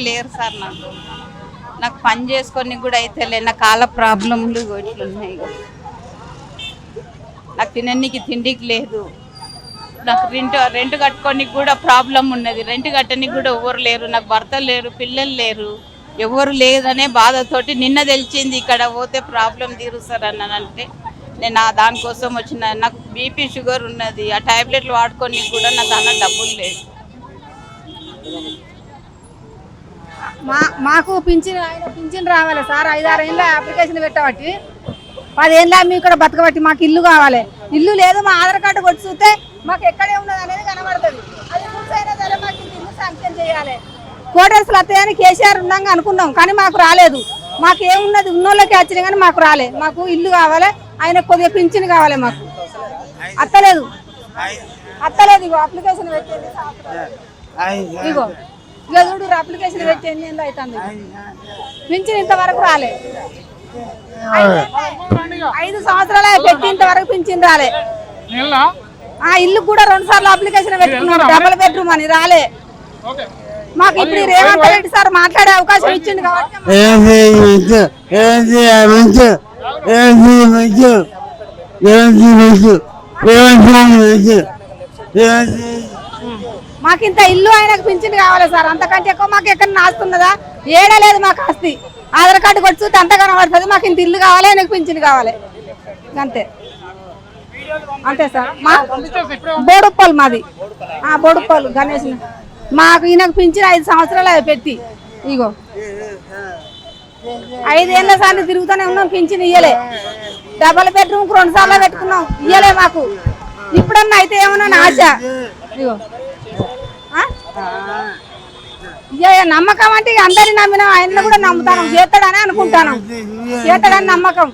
లేరు సార్ నాకు. నాకు పని చేసుకొని కూడా అయితే లే నా కాళ్ళ ప్రాబ్లంలు ఇట్లున్నాయి. నాకు తిననీకి తిండికి లేదు. నాకు రెంట్ రెంట్ కట్టుకోనికి కూడా ప్రాబ్లం ఉన్నది. రెంట్ కట్టనికి కూడా ఎవరు లేరు. నాకు భర్త లేరు పిల్లలు లేరు. ఎవరు లేదనే బాధతోటి నిన్న తెలిసింది ఇక్కడ పోతే ప్రాబ్లం తీరుస్తారు అన్నానంటే నేను ఆ దానికోసం వచ్చిన నాకు బీపీ షుగర్ ఉన్నది. ఆ టాబ్లెట్లు వాడుకొని కూడా నాకు అన్న డబ్బులు లేదు మా మాకు పింఛన్ ఆయన పింఛన్ రావాలి సార్. ఐదారు ఏళ్ళ అప్లికేషన్ పెట్టబట్టి పదేళ్ళ మీ ఇక్కడ బతకబట్టి మాకు ఇల్లు కావాలి. ఇల్లు లేదు మా ఆధార్ కార్డు కొట్టి చూస్తే మాకు ఎక్కడే ఉన్నది అనేది కనబడుతుంది. అది పూర్తయినా సరే మాకు ఇల్లు శాంక్షన్ చేయాలి. కోటర్స్లు వస్తాయని కేసీఆర్ ఉన్నాక అనుకున్నాం కానీ మాకు రాలేదు. మాకు ఏమున్నది ఉన్నోళ్ళకి వచ్చినాయి కానీ మాకు రాలే. మాకు ఇల్లు కావాలి ఆయన కొద్దిగా పింఛన్ కావాలి మాకు. అత్తలేదు. అత్తలేదు ఇగో అప్లికేషన్ పెట్టేది ఇగో. ఇక చూడు అప్లికేషన్ పెట్టి ఎన్ని ఏళ్ళు అవుతుంది పింఛన్ ఇంతవరకు రాలే. ఐదు సంవత్సరాలే పెట్టి ఇంతవరకు పింఛన్ రాలే. ఆ ఇల్లు కూడా రెండు సార్లు అప్లికేషన్ పెట్టుకున్నాం. డబుల్ బెడ్రూమ్ అని రాలే. మాకు ఇప్పుడు రేవంత్ రెడ్డి సార్ మాట్లాడే అవకాశం ఇచ్చింది కాబట్టి మాకు ఇంత ఇల్లు ఆయనకు పింఛన్ కావాలి సార్. అంతకంటే ఎక్కువ మాకు ఎక్కడ నాస్తున్నదా ఏడలేదు మాకు ఆస్తి. ఆధార్ కార్డు కొట్టి చూస్తే అంత కనబడుతుంది? మాకు ఇంత ఇల్లు కావాలి ఆయనకు పింఛన్ కావాలి. అంతే. అంతే సార్. మా బోడుప్పలు మాది. ఆ బోడుప్పలు గణేష్. మాకు ఈయనకు పింఛన్ ఐదు సంవత్సరాలు పెట్టి. ఇగో. ఐదేళ్ళ సార్లు తిరుగుతూనే ఉన్నాం పింఛన్ ఇయ్యలే. డబల్ బెడ్రూమ్ రెండు సార్లు పెట్టుకున్నాం ఇయ్యలే మాకు. ఇప్పుడన్నా అయితే ఏమన్నా ఆశ. ఇగో. నమ్మకం అంటే అందరిని నమ్మినాం ఆయన కూడా నమ్ముతాను. చేస్తాడని అనుకుంటాను. చేస్తాడని నమ్మకం.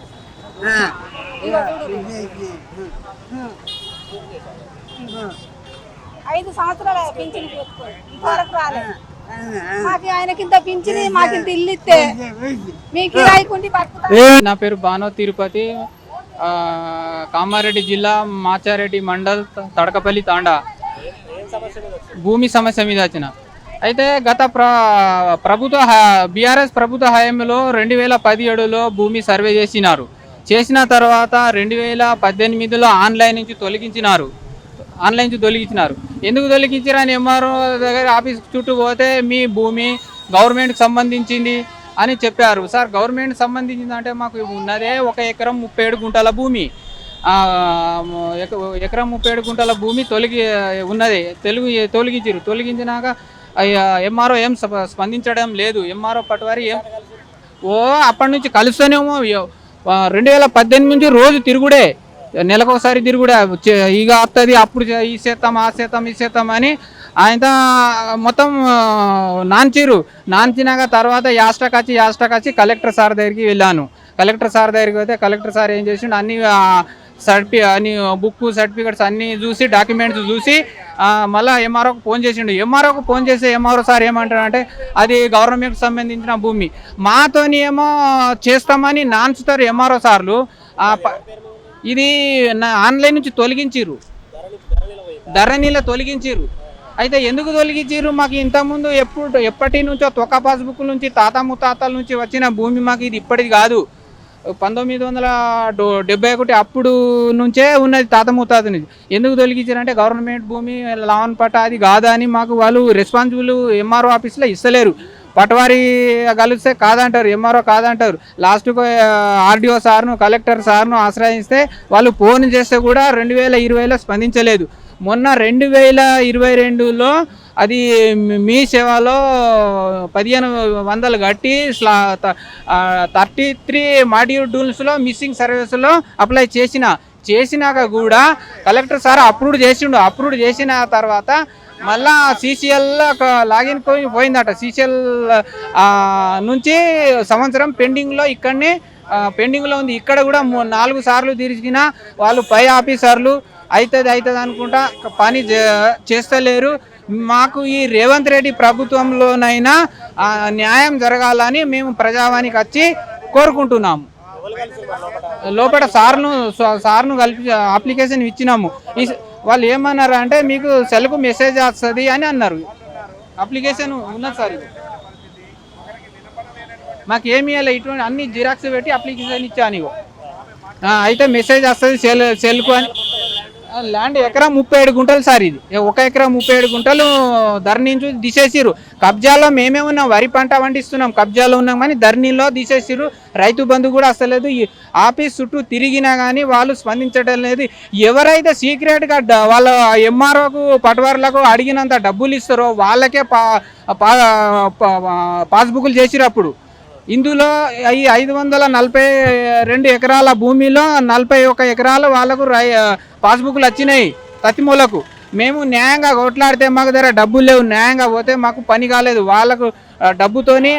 ఐదు సంవత్సరాలు పింఛన్ ఇంతవరకు రాలే. మాకు ఆయనకి ఇంత పింఛని ఇల్లు ఇస్తే మీకు బతుకుతాం. నా పేరు బానో తిరుపతి ఆ, కామారెడ్డి జిల్లా మాచారెడ్డి మండల్ తడకపల్లి తాండా. భూమి సమస్య మీద వచ్చిన. అయితే గత ప్ర ప్రభుత్వ బీఆర్ఎస్ ప్రభుత్వ హయాంలో రెండు వేల పదిహేడులో భూమి సర్వే చేసినారు. చేసిన తర్వాత రెండు వేల పద్దెనిమిదిలో ఆన్లైన్ నుంచి తొలగించినారు. ఆన్లైన్ నుంచి తొలగించినారు. ఎందుకు తొలగించారని ఎంఆర్ఓ దగ్గర ఆఫీస్ చుట్టూ పోతే మీ భూమి గవర్నమెంట్కి సంబంధించింది అని చెప్పారు. సార్ గవర్నమెంట్ సంబంధించింది అంటే మాకు ఉన్నదే ఒక ఎకరం ముప్పై ఏడు గుంటల భూమి. ఎక- ఎకరం ముప్పై ఏడు గుంటల భూమి తొలగి ఉన్నది తెలుగు తొలగించారు తొలగించినాక ఎంఆర్ఓ ఏం స్ప- స్పందించడం లేదు. ఎంఆర్ఓ పట్టువారి ఏం? ఓ అప్పటి నుంచి కలుస్తూనేమో రెండు వేల పద్దెనిమిది నుంచి రోజు తిరుగుడే. నెలకొకసారి తిరుగుడే. ఇక వస్తుంది అప్పుడు ఈ చేస్తాం ఆ చేస్తాం ఈ చేస్తాం అని ఆయన మొత్తం నాంచిరు నాంచినాక తర్వాత యాస్టక్ వచ్చి యాస్టక్ వచ్చి కలెక్టర్ సార్ దగ్గరికి వెళ్ళాను. కలెక్టర్ సార్ దగ్గరికి పోతే కలెక్టర్ సార్ ఏం చేసిండు అన్ని సర్టిఫి అన్ని బుక్ సర్టిఫికెట్స్ అన్నీ చూసి డాక్యుమెంట్స్ చూసి మళ్ళీ ఎంఆర్ఓకి ఫోన్ చేసిండు. ఎంఆర్ఓకి ఫోన్ చేస్తే ఎంఆర్ఓ సార్ ఏమంటారంటే అది గవర్నమెంట్కి సంబంధించిన భూమి. మాతోని ఏమో చేస్తామని నాన్చుతారు ఎంఆర్ఓ సార్లు. ఇది నా ఆన్లైన్ నుంచి తొలగించిర్రు. ధరణిలో తొలగించిర్రు. అయితే ఎందుకు తొలగించారు మాకు ఇంతకుముందు ఎప్పుడు ఎప్పటి నుంచో తొక్క పాస్బుక్ నుంచి తాత ముత్తాతల నుంచి వచ్చిన భూమి మాకు ఇది ఇప్పటిది కాదు. పంతొమ్మిది వందల డో- డెబ్బై ఒకటి అప్పుడు నుంచే ఉన్నది తాత ముత్తాత నుంచి. ఎందుకు తొలగించారంటే గవర్నమెంట్ భూమి లావన్ పట్ట అది కాదా అని మాకు వాళ్ళు రెస్పాన్సిబుల్ ఎంఆర్ఓ ఆఫీస్లో ఇస్తలేరు. పటవారి కలిస్తే కాదంటారు ఎంఆర్ఓ కాదంటారు. లాస్ట్కు ఆర్డీఓ సార్ను కలెక్టర్ సార్ను ఆశ్రయిస్తే వాళ్ళు ఫోన్ చేస్తే కూడా రెండు వేల ఇరవైలో స్పందించలేదు. మొన్న రెండు వేల ఇరవై రెండులో అది మీ సేవలో పదిహేను వందలు కట్టి థర్టీ త్రీ మాడ్యూల్స్లో మిస్సింగ్ సర్వీస్లో అప్లై చేసిన చేసినాక కూడా కలెక్టర్ సార్ అప్రూవ్ చేసిండు. అప్రూవ్ చేసిన తర్వాత మళ్ళా సీసీఎల్ లాగిన్ పోయి పోయిందట. సీసీఎల్ నుంచి సంవత్సరం పెండింగ్లో ఇక్కడనే పెండింగ్లో ఉంది. ఇక్కడ కూడా నాలుగు సార్లు తిరిగిన వాళ్ళు పై ఆఫీసర్లు అవుతుంది అవుతుంది అనుకుంటా పని చే- చేస్తలేరు. మాకు ఈ రేవంత్ రెడ్డి ప్రభుత్వంలోనైనా న్యాయం జరగాలని మేము ప్రజావానికి వచ్చి కోరుకుంటున్నాము. లోపల సార్ను సార్ను కలిపి అప్లికేషన్ ఇచ్చినాము. ఈ వాళ్ళు ఏమన్నారు అంటే మీకు సెల్కు మెసేజ్ వస్తుంది అని అన్నారు. అప్లికేషన్ ఉన్నది సార్ ఇది. మాకు ఏమి ఇవ్వలే ఇటువంటి అన్ని జిరాక్స్ పెట్టి అప్లికేషన్ ఇచ్చాను ఇగో. అయితే మెసేజ్ వస్తుంది సెల్ సెల్కు అని. ల్యాండ్ ఎకరా ముప్పై ఏడు గుంటలు సార్ ఇది. ఒక ఎకరా ముప్పై ఏడు గుంటలు ధరణించు తీసేసిరు కబ్జాలో మేమే ఉన్నాం వరి పంట పండిస్తున్నాం కబ్జాలో ఉన్నాం కానీ ధరణిలో తీసేసిరు రైతు బంధు కూడా అసలేదు ఈ ఆఫీస్ చుట్టూ తిరిగినా కానీ వాళ్ళు స్పందించడం లేదు. ఎవరైతే సీక్రెట్గా వాళ్ళ ఎంఆర్ఓకు పటవారులకు అడిగినంత డబ్బులు ఇస్తారో వాళ్ళకే పా పా- పా- పాస్బుక్లు చేసిరు అప్పుడు ఇందులో ఈ ఐదు వందల నలభై రెండు ఎకరాల భూమిలో నలభై ఒక ఎకరాలు వాళ్ళకు రై పాస్బుక్లు వచ్చినాయి తతిమూలకు. మేము న్యాయంగా కొట్లాడితే మాకు దగ్గర డబ్బులు లేవు న్యాయంగా పోతే మాకు పని కాలేదు. వాళ్ళకు డబ్బుతోని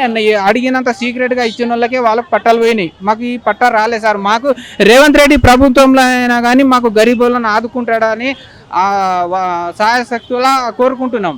అడిగినంత సీక్రెట్గా ఇచ్చిన వాళ్ళకే వాళ్ళకు పట్టాలు పోయినాయి. మాకు ఈ పట్టా రాలేదు సార్. మాకు రేవంత్ రెడ్డి ప్రభుత్వంలో అయినా కానీ మాకు గరీబులను ఆదుకుంటాడని ఆ, సహాయ శక్తులా కోరుకుంటున్నాం.